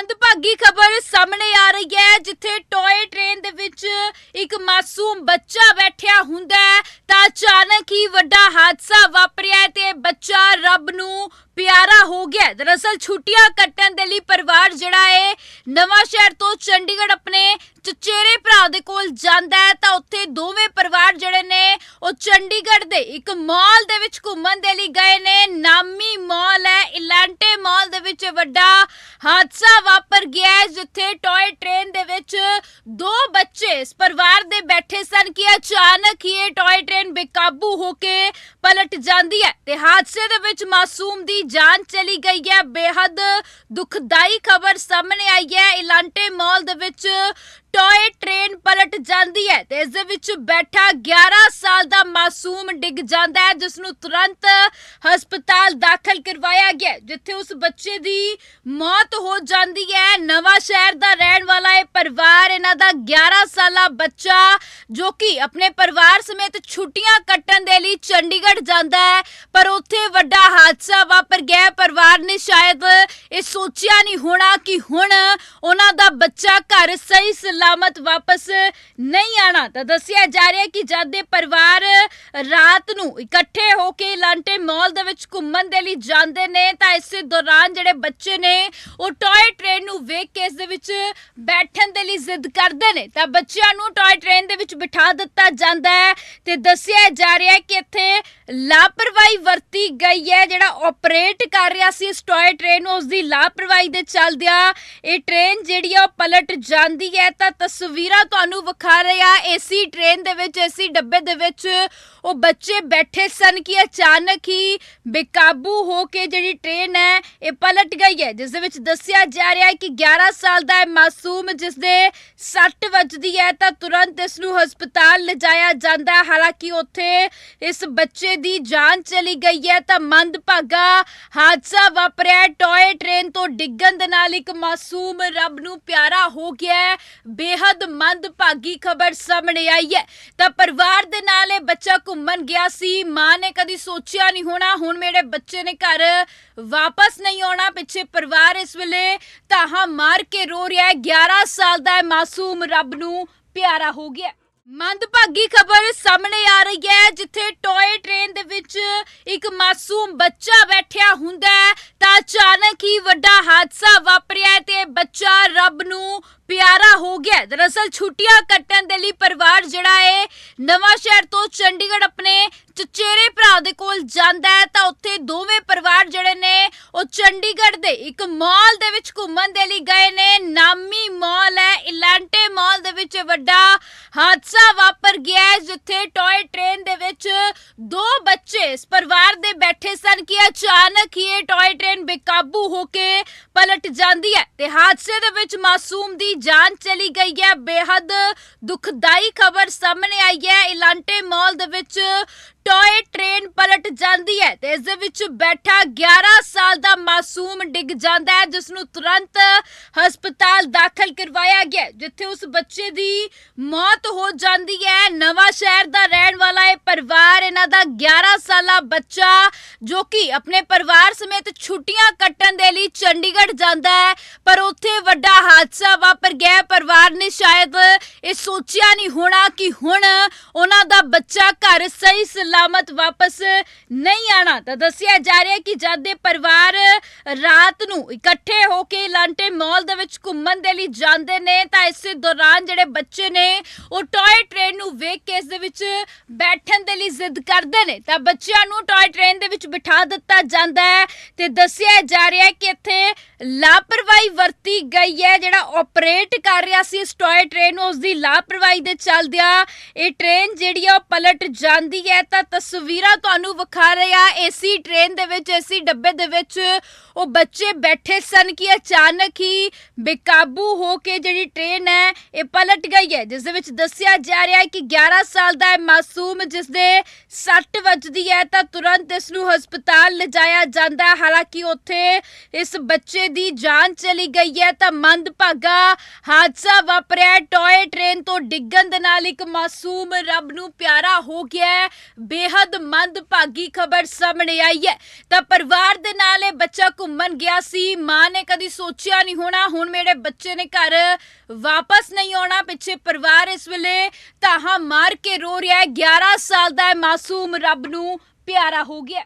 ਮੰਦਭਾਗੀ ਖਬਰ ਸਾਹਮਣੇ ਆ ਰਹੀ ਹੈ, ਜਿੱਥੇ ਟੋਏ ਟ੍ਰੇਨ ਦੇ ਵਿੱਚ ਇੱਕ ਮਾਸੂਮ ਬੱਚਾ ਬੈਠਿਆ ਹੁੰਦਾ ਹੈ, ਤਾਂ ਅਚਾਨਕ ਹੀ ਵੱਡਾ ਹਾਦਸਾ ਵਾਪਰਿਆ ਤੇ ਬੱਚਾ ਰੱਬ ਨੂੰ ਪਿਆਰਾ ਹੋ ਗਿਆ ਦਰਅਸਲ ਛੁੱਟੀਆਂ ਕੱਟਣ ਦੇ ਲਈ ਪਰਿਵਾਰ ਜਿਹੜਾ ਹੈ ਨਵਾਂ ਸ਼ਹਿਰ ਤੋਂ ਚੰਡੀਗੜ੍ਹ ਆਪਣੇ ਚਚੇਰੇ ਭਰਾ ਦੇ ਕੋਲ ਜਾਂਦਾ ਹੈ, ਤਾਂ ਉੱਥੇ ਦੋਵੇਂ ਉਹ ਚੰਡੀਗੜ੍ਹ ਦੇ ਇੱਕ ਮਾਲ ਦੇ ਵਿੱਚ ਘੁੰਮਣ ਦੇ ਲਈ ਗਏ ਨੇ। ਨਾਮੀ ਮਾਲ ਹੈ, ਇਲਾਂਟੇ ਮਾਲ ਦੇ ਵਿੱਚ ਵੱਡਾ ਹਾਦਸਾ ਵਾਪਰ ਗਿਆ ਹੈ, ਜਿੱਥੇ ਟੋਏ ਟ੍ਰੇਨ ਦੇ ਵਿੱਚ ਦੋ ਬੱਚੇ ਇਸ ਪਰਿਵਾਰ ਦੇ ਬੈਠੇ ਸਨ ਕਿ ਅਚਾਨਕ ਹੀ ਇਹ ਟੋਏ ਟ੍ਰੇਨ ਬੇਕਾਬੂ ਹੋ ਕੇ ਪਲਟ ਜਾਂਦੀ ਹੈ ਤੇ ਹਾਦਸੇ ਦੇ ਵਿੱਚ ਮਾਸੂਮ ਦੀ ਜਾਨ ਚਲੀ ਗਈ ਹੈ। ਬੇहद ਦੁਖਦਾਈ ਖਬਰ ਸਾਹਮਣੇ ਆਈ ਹੈ। ਇਲਾਂਟੇ ਮਾਲ ਦੇ ਵਿੱਚ ਟੋਏ ਜਾਂਦੀ ਹੈ ਤੇ ਇਸ ਦੇ ਵਿੱਚ ਬੈਠਾ 11 ਸਾਲ ਦਾ ਮਾਸੂਮ ਡਿੱਗ ਜਾਂਦਾ ਹੈ ਜਿਸ ਨੂੰ ਤੁਰੰਤ ਹਸਪਤਾਲ ਦਾਖਲ ਕਰਵਾਇਆ ਗਿਆ ਜਿੱਥੇ ਉਸ ਬੱਚੇ ਦੀ ਮੌਤ ਹੋ ਜਾਂਦੀ ਹੈ। ਨਵਾਂ ਸ਼ਹਿਰ ਦਾ ਰਹਿਣ ਵਾਲਾ ਇਹ ਪਰਿਵਾਰ, ਇਹਨਾਂ ਦਾ 11 ਸਾਲਾ ਬੱਚਾ, ਜੋ ਕਿ ਆਪਣੇ ਪਰਿਵਾਰ ਸਮੇਤ ਛੁੱਟੀਆਂ ਕੱਟਣ ਦੇ ਲਈ ਚੰਡੀਗੜ੍ਹ ਜਾਂਦਾ ਹੈ, ਪਰ ਉੱਥੇ ਵੱਡਾ ਹਾਦਸਾ ਵਾਪਰ ਗਿਆ ਪਰਿਵਾਰ ਨੇ ਸ਼ਾਇਦ ਇਹ ਸੋਚਿਆ ਨਹੀਂ ਹੋਣਾ ਕਿ ਹੁਣ ਉਹਨਾਂ ਦਾ ਬੱਚਾ ਘਰ ਸਹੀ ਸਲਾਮਤ ਵਾਪਸ ਨਹੀਂ ਆਣਾ। ਤਾਂ ਦੱਸਿਆ ਜਾ ਰਿਹਾ ਕਿ ਜਦ ਦੇ ਪਰਿਵਾਰ ਰਾਤ ਨੂੰ ਇਕੱਠੇ ਹੋ ਕੇ ਲਾਂਟੇ ਮਾਲ ਦੇ ਵਿੱਚ ਘੁੰਮਣ ਦੇ ਲਈ ਜਾਂਦੇ ਨੇ, ਤਾਂ ਇਸੇ ਦੌਰਾਨ ਜਿਹੜੇ ਬੱਚੇ ਨੇ, ਉਹ ਟੌਏ ਟ੍ਰੇਨ ਨੂੰ ਵੇਖ ਕੇ ਇਸ ਦੇ ਵਿੱਚ ਬੈਠਣ ਦੇ ਲਈ ਜ਼ਿੱਦ ਕਰਦੇ ਨੇ। ਤਾਂ ਬੱਚਿਆਂ ਨੂੰ ਟੌਏ ਟ੍ਰੇਨ ਦੇ ਵਿੱਚ ਬਿਠਾ ਦਿੱਤਾ ਜਾਂਦਾ ਹੈ ਤੇ ਦੱਸਿਆ ਜਾ ਰਿਹਾ ਹੈ ਕਿ ਇੱਥੇ ਲਾਪਰਵਾਹੀ ਵਰਤੀ ਗਈ ਹੈ। ਜਿਹੜਾ ਆਪਰੇਟ ਕਰ ਰਿਹਾ ਸੀ ਇਸ ਟੌਏ ਟ੍ਰੇਨ ਨੂੰ ਉਸ ਦੀ ਲਾਪਰਵਾਹੀ ਦੇ ਚੱਲਦਿਆਂ ਇਹ ਟ੍ਰੇਨ ਜਿਹੜੀ ਆ ਉਹ ਪਲਟ ਜਾਂਦੀ ਹੈ। ਤਾਂ ਤਸਵੀਰਾਂ ਤੁਹਾਨੂੰ ਵਿਖਾ ਰਿਹਾ ਏਸੀ ਟ੍ਰੇਨ ਦੇ ਵਿੱਚ, ਏਸੀ ਡੱਬੇ ਦੇ ਵਿੱਚ। ਉਹ ਬੱਚੇ ਬੈਠੇ ਸਨ ਕਿ ਅਚਾਨਕ ਹੀ ਬੇਕਾਬੂ ਹੋ ਕੇ ਜਿਹੜੀ ਟ੍ਰੇਨ ਹੈ, ਇਹ ਪਲਟ ਗਈ ਹੈ। ਜਿਸ ਦੇ ਵਿੱਚ ਦੱਸਿਆ ਜਾ ਰਿਹਾ ਹੈ ਕਿ 11 ਸਾਲ ਦਾ ਇਹ ਮਾਸੂਮ ਜਿਸ ਦੇ ਸੱਟ ਵੱਜਦੀ ਹੈ, ਤਾਂ ਤੁਰੰਤ ਇਸ ਨੂੰ ਹਸਪਤਾਲ ਲਿਜਾਇਆ ਜਾਂਦਾ ਹੈ। ਹਾਲਾਂਕਿ ਉੱਥੇ ਇਸ ਬੱਚੇ ਦੀ ਜਾਨ ਚਲੀ ਗਈ ਹੈ, ਤਾਂ ਮੰਦਭਾਗਾ ਹਾਦਸਾ ਵਾਪਰਿਆ ਟੋਏ ਟ੍ਰੇਨ ਤੋਂ ਡਿੱਗਣ ਦੇ ਨਾਲ ਇੱਕ ਮਾਸੂਮ ਰੱਬ ਨੂੰ ਪਿਆਰਾ ਹੋ ਗਿਆ ਹੈ। ਬੇहद ਮੰਦਭਾਗੀ ਖਬਰ ਸਾਹਮਣੇ ਆਈ ਹੈ। ਤਾਂ ਪਰਿਵਾਰ ਦੇ ਨਾਲ ਇਹ ਬੱਚਾ ਘੁੰਮਣ ਗਿਆ ਸੀ। ਮਾਂ ਨੇ ਕਦੀ ਸੋਚਿਆ ਨਹੀਂ ਹੋਣਾ। ਹੁਣ ਮੇਰੇ ਬੱਚੇ ਨੇ ਘਰ ਵਾਪਸ ਨਹੀਂ ਆਉਣਾ। ਪਿੱਛੇ ਪਰਿਵਾਰ ਇਸ ਵੇਲੇ ਤਾਹਾ ਮਾਰ ਕੇ ਰੋ ਰਿਹਾ ਹੈ। 11 ਸਾਲ ਦਾ ਮਾਸੂਮ ਰੱਬ ਨੂੰ ਪਿਆਰਾ ਹੋ ਗਿਆ ਮੰਦਭਾਗੀ ਖਬਰ ਸਾਹਮਣੇ ਆ ਰਹੀ ਹੈ, ਜਿੱਥੇ ਟੋਏ ਟ੍ਰੇਨ ਦੇ ਵਿੱਚ ਇੱਕ ਮਾਸੂਮ ਬੱਚਾ ਬੈਠਿਆ ਹੁੰਦਾ ਹੈ। ਤਾਂ ਅਚਾਨਕ ਹੀ ਵੱਡਾ ਹਾਦਸਾ ਵਾਪਰਿਆ ਤੇ ਬੱਚਾ ਰੱਬ ਨੂੰ ਪਿਆਰਾ ਹੋ ਗਿਆ। ਦਰਅਸਲ ਛੁੱਟੀਆਂ ਕੱਟਣ ਦੇ ਲਈ ਪਰਿਵਾਰ ਜਿਹੜਾ ਹੈ, ਨਵਾਂ ਸ਼ਹਿਰ ਤੋਂ ਚੰਡੀਗੜ੍ਹ ਆਪਣੇ ਚਚੇਰੇ ਭਰਾ ਦੇ ਕੋਲ ਜਾਂਦਾ ਹੈ। ਤਾਂ ਉੱਥੇ ਦੋਵੇਂ ਪਰਿਵਾਰ ਜਿਹੜੇ ਉਹ ਚੰਡੀਗੜ੍ਹ ਦੇ ਇੱਕ ਮਾਲ ਦੇ ਵਿੱਚ ਘੁੰਮਣ ਦੇ ਲਈ ਗਏ ਨੇ। ਨਾਮੀ ਮਾਲ ਹੈ, ਇਲਾਂਟੇ ਮਾਲ ਦੇ ਵਿੱਚ ਵੱਡਾ ਹਾਦਸਾ ਵਾਪਰ ਗਿਆ ਹੈ, ਜਿੱਥੇ ਟੋਏ ਟ੍ਰੇਨ ਦੇ ਵਿੱਚ ਦੋ ਬੱਚੇ ਇਸ ਪਰਿਵਾਰ ਦੇ ਬੈਠੇ ਸਨ ਕਿ ਅਚਾਨਕ ਹੀ ਇਹ ਟੋਏ ਟ੍ਰੇਨ ਬੇਕਾਬੂ ਹੋ ਕੇ ਪਲਟ ਜਾਂਦੀ ਹੈ ਤੇ ਹਾਦਸੇ ਦੇ ਵਿੱਚ ਮਾਸੂਮ ਦੀ ਜਾਨ ਚਲੀ ਗਈ ਹੈ। ਬੇहद ਦੁਖਦਾਈ ਖਬਰ ਸਾਹਮਣੇ ਆਈ ਹੈ। ਇਲਾਂਟੇ ਮਾਲ ਦੇ ਵਿੱਚ ਟੋਏ ਟ੍ਰੇਨ ਜਾਂਦੀ ਹੈ ਤੇ ਇਸ ਦੇ ਵਿੱਚ ਬੈਠਾ 11 ਸਾਲ ਦਾ ਮਾਸੂਮ ਡਿੱਗ ਜਾਂਦਾ ਹੈ, ਜਿਸ ਨੂੰ ਤੁਰੰਤ ਹਸਪਤਾਲ ਦਾਖਲ ਕਰਵਾਇਆ ਗਿਆ ਜਿੱਥੇ ਉਸ ਬੱਚੇ ਦੀ ਮੌਤ ਹੋ ਜਾਂਦੀ ਹੈ। ਨਵਾਂ ਸ਼ਹਿਰ ਦਾ ਰਹਿਣ ਵਾਲਾ ਇਹ ਪਰਿਵਾਰ, ਇਹਨਾਂ ਦਾ 11 ਸਾਲਾ ਬੱਚਾ, ਜੋ ਕਿ ਆਪਣੇ ਪਰਿਵਾਰ ਸਮੇਤ ਛੁੱਟੀਆਂ ਕੱਟਣ ਦੇ ਲਈ ਚੰਡੀਗੜ੍ਹ ਜਾਂਦਾ ਹੈ, ਪਰ ਉੱਥੇ ਵੱਡਾ ਹਾਦਸਾ ਵਾਪਰ ਗਿਆ ਪਰਿਵਾਰ ਨੇ ਸ਼ਾਇਦ ਇਹ ਸੋਚਿਆ ਨਹੀਂ ਹੋਣਾ ਕਿ ਹੁਣ ਉਹਨਾਂ ਦਾ ਬੱਚਾ ਘਰ ਸਹੀ ਸਲਾਮਤ ਵਾਪਸ ਨਹੀਂ ਆਣਾ। ਤਾਂ ਦੱਸਿਆ ਜਾ ਰਿਹਾ ਹੈ ਕਿ ਜਦ ਦੇ ਪਰਿਵਾਰ ਰਾਤ ਨੂੰ ਇਕੱਠੇ ਹੋ ਕੇ ਲਾਂਟੇ ਮਾਲ ਦੇ ਵਿੱਚ ਘੁੰਮਣ ਦੇ ਲਈ ਜਾਂਦੇ ਨੇ, ਤਾਂ ਇਸੇ ਦੌਰਾਨ ਜਿਹੜੇ ਬੱਚੇ ਨੇ, ਉਹ ਟੌਏ ਟ੍ਰੇਨ ਨੂੰ ਵੇਖ ਕੇ ਇਸ ਦੇ ਵਿੱਚ ਬੈਠਣ ਦੇ ਲਈ ਜ਼ਿੱਦ ਕਰਦੇ ਨੇ। ਤਾਂ ਬੱਚਿਆਂ ਨੂੰ ਟੌਏ ਟ੍ਰੇਨ ਦੇ ਵਿੱਚ ਬਿਠਾ ਦਿੱਤਾ ਜਾਂਦਾ ਹੈ ਤੇ ਦੱਸਿਆ ਜਾ ਰਿਹਾ ਹੈ ਕਿ ਇੱਥੇ ਲਾਪਰਵਾਹੀ ਵਰਤੀ ਗਈ ਹੈ, ਜਿਹੜਾ ਆਪਰੇਟ ਕਰ ਰਿਹਾ ਸੀ ਇਸ ਟੋਏ ਟ੍ਰੇਨ ਨੂੰ ਉਸ ਦੀ ਲਾਪਰਵਾਹੀ ਦੇ ਚੱਲਦਿਆਂ ਇਹ ਟ੍ਰੇਨ ਜਿਹੜੀ ਆ, ਉਹ ਪਲਟ ਜਾਂਦੀ ਹੈ। ਤਾਂ ਤਸਵੀਰਾਂ ਤੁਹਾਨੂੰ ਵਿਖਾ ਰਿਹਾ ਏਸੀ ਟ੍ਰੇਨ ਦੇ ਵਿੱਚ ਏਸੀ ਡੱਬੇ ਦੇ ਵਿੱਚ ਉਹ ਬੱਚੇ ਬੈਠੇ ਸਨ ਕਿ ਅਚਾਨਕ ਹੀ ਬੇਕਾਬੂ ਹੋ ਕੇ ਜਿਹੜੀ ਟ੍ਰੇਨ ਹੈ, ਇਹ ਪਲਟ ਗਈ ਹੈ। ਜਿਸ ਦੇ ਵਿੱਚ ਦੱਸਿਆ ਜਾ ਰਿਹਾ ਹੈ ਕਿ 11 ਸਾਲ ਦਾ ਇਹ ਮਾਸੂਮ, ਜਿਸ ਦੇ ਸੱਟ ਵੱਜਦੀ ਹੈ, ਤਾਂ ਤੁਰੰਤ ਇਸ ਨੂੰ ਹਸਪਤਾਲ ਲਿਜਾਇਆ ਜਾਂਦਾ ਹਾਲਾਂਕਿ ਉੱਥੇ ਇਸ ਬੱਚੇ ਦੀ ਜਾਨ ਚਲੀ ਗਈ ਹੈ ਤਾਂ ਮੰਦਭਾਗਾ ਹਾਦਸਾ ਵਾਪਰਿਆ ਹੈ। ਟ੍ਰੇਨ ਤੋਂ ਡਿੱਗਣ ਦੇ ਨਾਲ ਇੱਕ ਮਾਸੂਮ ਰੱਬ ਨੂੰ ਪਿਆਰਾ ਹੋ ਗਿਆ ਹੈ। ਬੇहद ਮੰਦਭਾਗੀ ਖਬਰ ਸਾਹਮਣੇ ਆਈ ਹੈ। ਤਾਂ ਪਰਿਵਾਰ ਦੇ ਨਾਲ ਇਹ ਬੱਚਾ ਘੁੰਮਣ ਗਿਆ ਸੀ। ਮਾਂ ਨੇ ਕਦੀ ਸੋਚਿਆ ਨਹੀਂ ਹੋਣਾ, ਹੁਣ ਮੇਰੇ ਬੱਚੇ ਨੇ ਘਰ ਵਾਪਸ ਨਹੀਂ ਆਉਣਾ। ਪਿੱਛੇ ਪਰਿਵਾਰ ਇਸ ਵੇਲੇ ਤਾਹਾ ਮਾਰ ਕੇ ਰੋ ਰਿਹਾ ਹੈ। 11 ਸਾਲ ਦਾ ਇਹ ਮਾਸੂਮ ਰੱਬ ਨੂੰ ਪਿਆਰਾ ਹੋ ਗਿਆ